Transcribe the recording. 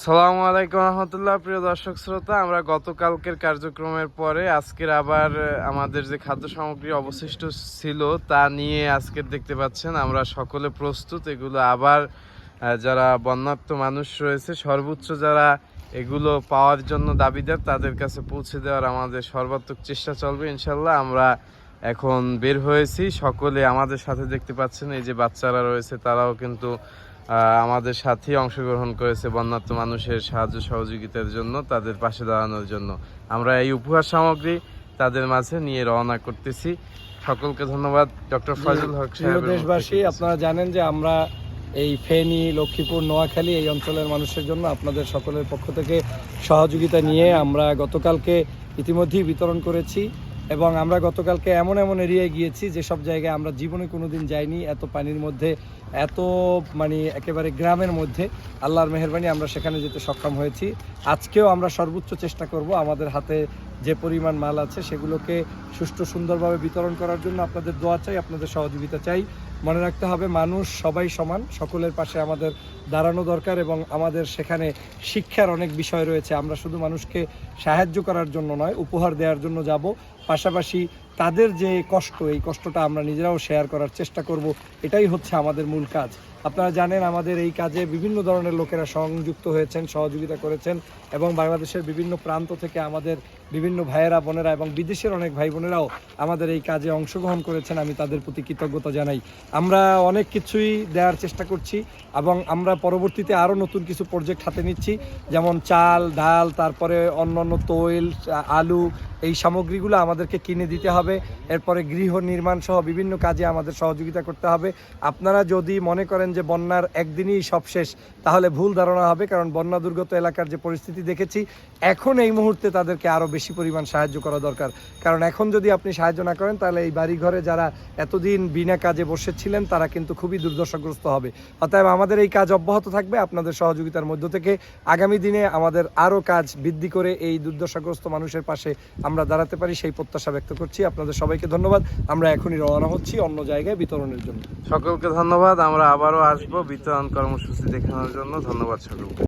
সালামু আলাইকুম রহমতুল্লাহ, প্রিয় দর্শক শ্রোতা। আমরা গতকালকের কার্যক্রমের পরে আজকের আবার আমাদের যে খাদ্য সামগ্রী অবশিষ্ট ছিল তা নিয়ে আজকের দেখতে পাচ্ছেন, আমরা সকলে প্রস্তুত। এগুলো আবার যারা বন্যার্থ মানুষ রয়েছে, সর্বোচ্চ যারা এগুলো পাওয়ার জন্য দাবিদার, তাদের কাছে পৌঁছে দেওয়ার আমাদের সর্বাত্মক চেষ্টা চলবে ইনশাল্লাহ আমরা এখন বের হয়েছি। সকলে আমাদের সাথে দেখতে পাচ্ছেন, এই যে বাচ্চারা রয়েছে, তারাও কিন্তু আমাদের সাথেই অংশগ্রহণ করেছে বন্যার্থ মানুষের সাহায্য সহযোগিতার জন্য তাদের পাশে দাঁড়ানোর জন্য। আমরা এই উপহার সামগ্রী তাদের মাঝে নিয়ে রওনা করতেছি। সকলকে ধন্যবাদ ডক্টর ফজল হক সাহেব দেশবাসী আপনারা জানেন যে আমরা এই ফেনী লক্ষ্মীপুর নোয়াখালী এই অঞ্চলের মানুষের জন্য আপনাদের সকলের পক্ষ থেকে সহযোগিতা নিয়ে আমরা গতকালকে ইতিমধ্যেই বিতরণ করেছি। এবং আমরা গতকালকে এমন এমন এরিয়ায় গিয়েছি যেসব জায়গায় আমরা জীবনে কোনো দিন যাইনি, এত পানির মধ্যে, এত মানে একেবারে গ্রামের মধ্যে। আল্লাহর মেহরবানি, আমরা সেখানে যেতে সক্ষম হয়েছি। আজকেও আমরা সর্বোচ্চ চেষ্টা করব আমাদের হাতে যে পরিমাণ মাল আছে সেগুলোকে সুষ্ঠু সুন্দরভাবে বিতরণ করার জন্য। আপনাদের দোয়া চাই, আপনাদের সহযোগিতা চাই। মনে রাখতে হবে, মানুষ সবাই সমান, সকলের পাশে আমাদের দাঁড়ানো দরকার এবং আমাদের সেখানে শিক্ষার অনেক বিষয় রয়েছে। আমরা শুধু মানুষকে সাহায্য করার জন্য নয়, উপহার দেওয়ার জন্য যাব। পাশাপাশি তাদের যে কষ্ট, এই কষ্টটা আমরা নিজেরাও শেয়ার করার চেষ্টা করব, এটাই হচ্ছে আমাদের মূল কাজ। আপনারা জানেন, আমাদের এই কাজে বিভিন্ন ধরনের লোকেরা সংযুক্ত হয়েছেন, সহযোগিতা করেছেন এবং বাংলাদেশের বিভিন্ন প্রান্ত থেকে আমাদের বিভিন্ন ভাইয়েরা, বোনেরা এবং বিদেশের অনেক ভাই বোনেরাও আমাদের এই কাজে অংশগ্রহণ করেছেন। আমি তাদের প্রতি কৃতজ্ঞতা জানাই। আমরা অনেক কিছুই দেওয়ার চেষ্টা করছি এবং আমরা পরবর্তীতে আরও নতুন কিছু প্রজেক্ট হাতে নিচ্ছি, যেমন চাল, ডাল, তারপরে অন্য অন্য তৈল, আলু, এই সামগ্রীগুলো আমাদেরকে কিনে দিতে হবে। এরপরে গৃহ নির্মাণ সহ বিভিন্ন কাজে আমাদের সহযোগিতা করতে হবে। আপনারা যদি মনে করেন যে বন্যার একদিনই সব শেষ, তাহলে ভুল ধারণা হবে, কারণ বন্যা দুর্গত এলাকার যে পরিস্থিতি দেখেছি এখন এই মুহূর্তে তাদেরকে আরও বেশি পরিমাণ সাহায্য করা দরকার। কারণ এখন যদি আপনি সাহায্য না করেন, তাহলে এই বাড়িঘরে যারা এতদিন বিনা কাজে বসেছিলেন, তারা কিন্তু খুবই দুর্দশাগ্রস্ত হবে। অতএব আমাদের এই কাজ অব্যাহত থাকবে। আপনাদের সহযোগিতার মধ্য থেকে আগামী দিনে আমাদের আরও কাজ বৃদ্ধি করে এই দুর্দশাগ্রস্ত মানুষের পাশে আমরা দাঁড়াতে পারি, সেই প্রত্যাশা ব্যক্ত করছি। আপনাদের সবাইকে ধন্যবাদ। আমরা এখনই রওনা হচ্ছি অন্য জায়গায় বিতরণের জন্য। সকলকে ধন্যবাদ। আমরা আবারও আসব বিতরণ কর্মসূচি দেখানোর জন্য। ধন্যবাদ সকলকে।